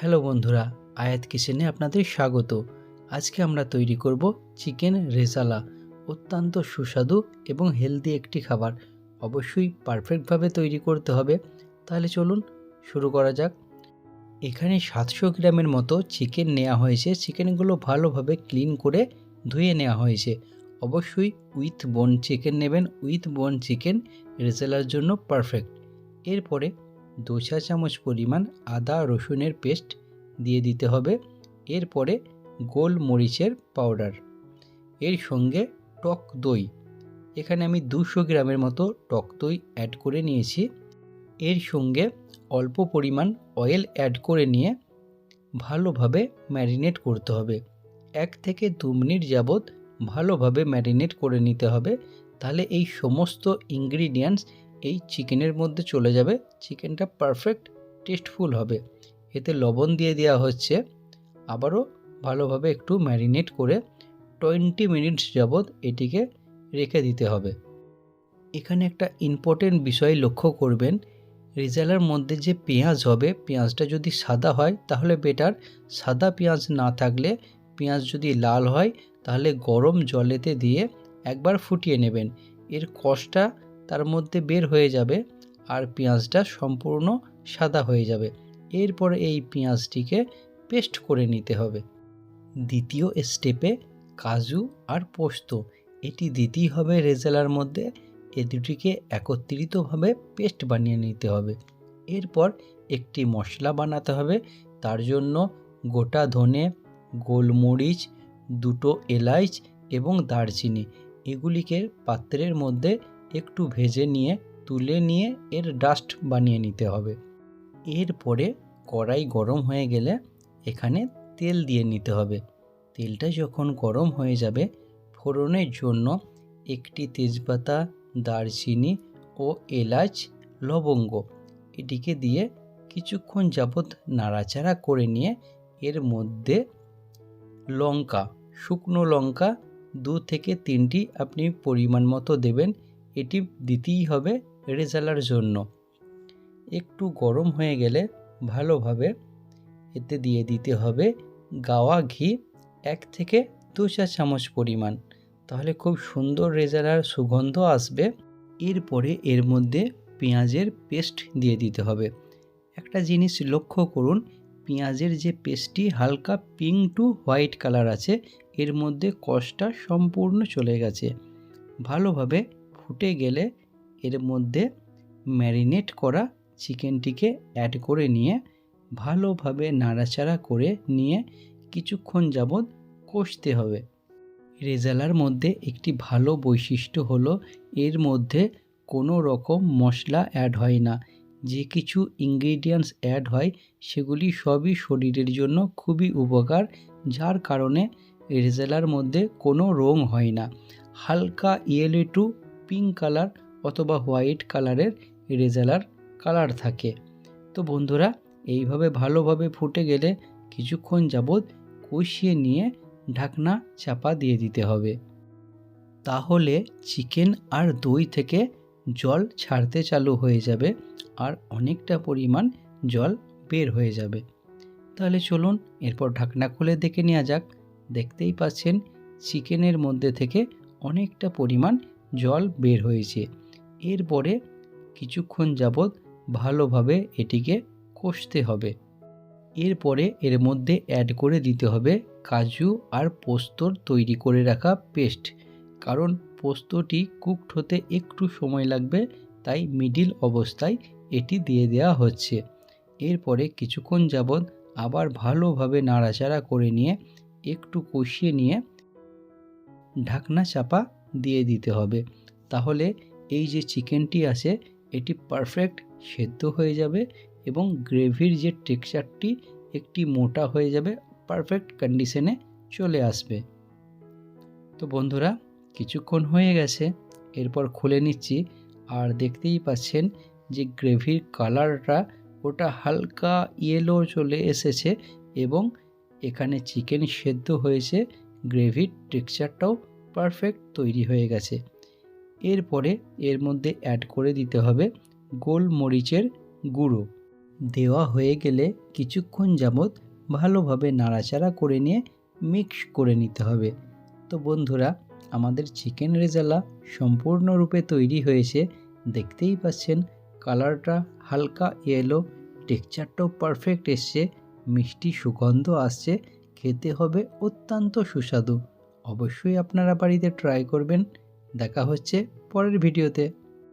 Hello বন্ধুরা, আয়াত কিচেনে আপনাদের স্বাগত। আজকে আমরা তৈরি করব চিকেন রেজালা, অত্যন্ত সুস্বাদু এবং হেলদি একটি খাবার। অবশ্যই পারফেক্টভাবে তৈরি করতে হবে। তাহলে চলুন শুরু করা যাক। এখানে সাতশো গ্রামের মতো চিকেন নেওয়া হয়েছে। চিকেনগুলো ভালোভাবে ক্লিন করে ধুয়ে নেওয়া হয়েছে। অবশ্যই উইথ বোন চিকেন নেবেন। উইথ বোন চিকেন রেজালার জন্য পারফেক্ট। এরপরে দু চা চামচ পরিমাণ আদা রসুনের পেস্ট দিয়ে দিতে হবে। এরপরে গোলমরিচের পাউডার। এর সঙ্গে টক দই। এখানে আমি দুশো গ্রামের মতো টক দই অ্যাড করে নিয়েছি। এর সঙ্গে অল্প পরিমাণ অয়েল অ্যাড করে নিয়ে ভালোভাবে ম্যারিনেট করতে হবে। এক থেকে দু মিনিট যাবৎ ভালোভাবে ম্যারিনেট করে নিতে হবে। তাহলে এই সমস্ত ইনগ্রিডিয়েন্টস এই চিকেনের মধ্যে চলে যাবে চিকেনটা পারফেক্ট টেস্টফুল হবে। এতে লবণ দিয়ে দেওয়া হচ্ছে। আবারও ভালোভাবে একটু ম্যারিনেট করে টোয়েন্টি মিনিটস যাবৎ এটিকে রেখে দিতে হবে। এখানে একটা ইম্পর্টেন্ট বিষয় লক্ষ্য করবেন, রেজালার মধ্যে যে পেঁয়াজ হবে, পেঁয়াজটা যদি সাদা হয় তাহলে বেটার সাদা পেঁয়াজ না থাকলে পেঁয়াজ যদি লাল হয় তাহলে গরম জলেতে দিয়ে একবার ফুটিয়ে নেবেন। এর কষটা তার মধ্যে বের হয়ে যাবে আর পেঁয়াজটা সম্পূর্ণ সাদা হয়ে যাবে। এরপরে এই পেঁয়াজটিকে পেস্ট করে নিতে হবে। দ্বিতীয় স্টেপে কাজু আর পোস্ত। এটি দিতেই হবে রেজালার মধ্যে। এ দুটিকে একত্রিতভাবে পেস্ট বানিয়ে নিতে হবে। এরপর একটি মশলা বানাতে হবে। তার জন্য গোটা ধনে, গোলমরিচ, দুটো এলাইচ এবং দারচিনি। এগুলিকে পাত্রের মধ্যে একটু ভেজে নিয়ে, তুলে নিয়ে এর ডাস্ট বানিয়ে নিতে হবে। এরপরে কড়াই গরম হয়ে গেলে এখানে তেল দিয়ে নিতে হবে। তেলটা যখন গরম হয়ে যাবে, ফোড়নের জন্য একটি তেজপাতা, দারচিনি ও এলাচ, লবঙ্গ এটিকে দিয়ে কিছুক্ষণ যাবৎ নাড়াচাড়া করে নিয়ে এর মধ্যে লঙ্কা, শুকনো লঙ্কা দু থেকে তিনটি আপনি পরিমাণ মতো দেবেন। এটি দিতেই হবে রেজালার জন্য। একটু গরম হয়ে গেলে ভালোভাবে এতে দিয়ে দিতে হবে গাওয়া ঘি এক থেকে দু চা চামচ পরিমাণ। তাহলে খুব সুন্দর রেজালার সুগন্ধ আসবে। এরপরে এর মধ্যে পেঁয়াজের পেস্ট দিয়ে দিতে হবে। একটা জিনিস লক্ষ্য করুন, পেঁয়াজের যে পেস্টটি হালকা পিঙ্ক টু হোয়াইট কালার আছে, এর মধ্যে কষটা সম্পূর্ণ চলে গেছে। ভালোভাবে ফুটে গেলে এর মধ্যে ম্যারিনেট করা চিকেনটিকে অ্যাড করে নিয়ে ভালোভাবে নাড়াচাড়া করে নিয়ে কিছুক্ষণ যাবৎ কষতে হবে। রেজালার মধ্যে একটি ভালো বৈশিষ্ট্য হলো এর মধ্যে কোনো রকম মশলা অ্যাড হয় না। যে কিছু ইনগ্রিডিয়েন্টস অ্যাড হয়, সেগুলি সবই শরীরের জন্য খুবই উপকার, যার কারণে রেজালার মধ্যে কোনো রং হয় না। হালকা ইয়েলো টু পিঙ্ক কালার অথবা হোয়াইট কালারের রেজালার কালার থাকে। তো বন্ধুরা, এইভাবে ভালোভাবে ফুটে গেলে কিছুক্ষণ যাবৎ কষিয়ে নিয়ে ঢাকনা চাপা দিয়ে দিতে হবে। তাহলে চিকেন আর দই থেকে জল ছাড়তে চালু হয়ে যাবে আর অনেকটা পরিমাণ জল বের হয়ে যাবে। তাহলে চলুন, এরপর ঢাকনা খুলে দেখে নেওয়া যাক। দেখতেই পাচ্ছেন, চিকেনের মধ্যে থেকে অনেকটা পরিমাণ জল বের হয়েছে। এরপরে কিছুক্ষণ যাবৎ ভালোভাবে এটিকে কষতে হবে। এরপরে এর মধ্যে অ্যাড করে দিতে হবে কাজু আর পোস্তর তৈরি করে রাখা পেস্ট কারণ পোস্তটি কুকড হতে একটু সময় লাগবে, তাই মিডিল অবস্থায় এটি দিয়ে দেওয়া হচ্ছে। এরপরে কিছুক্ষণ যাবৎ আবার ভালোভাবে নাড়াচাড়া করে নিয়ে একটু কষিয়ে নিয়ে ঢাকনা চাপা দিয়ে দিতে হবে। তাহলে এই যে চিকেনটি আছে, এটি পারফেক্ট সেদ্ধ হয়ে যাবে এবং গ্রেভির যে টেক্সচারটি একটি মোটা হয়ে যাবে পারফেক্ট কন্ডিশনে চলে আসবে। তো বন্ধুরা, কিছুক্ষণ হয়ে গেছে, এরপর খুলে নিচ্ছি আর দেখতেই পাচ্ছেন যে গ্রেভির কালারটা ওটা হালকা ইয়েলো চলে এসেছে এবং এখানে চিকেন সেদ্ধ হয়েছে, গ্রেভির টেক্সচারটাও পারফেক্ট তৈরি হয়ে গেছে। এরপরে এর মধ্যে অ্যাড করে দিতে হবে গোলমরিচের গুঁড়ো। দেওয়া হয়ে গেলে কিছুক্ষণ যাবৎ ভালোভাবে নাড়াচাড়া করে নিয়ে মিক্স করে নিতে হবে। তো বন্ধুরা, আমাদের চিকেন রেজালা সম্পূর্ণরূপে তৈরি হয়েছে। দেখতেই পাচ্ছেন কালারটা হালকা ইয়েলো টেক্সচারটাও পারফেক্ট এসছে, মিষ্টি সুগন্ধ আসছে, খেতে হবে অত্যন্ত সুস্বাদু। অবশ্যই আপনারা বাড়িতে ট্রাই করবেন। দেখা হচ্ছে পরের ভিডিওতে।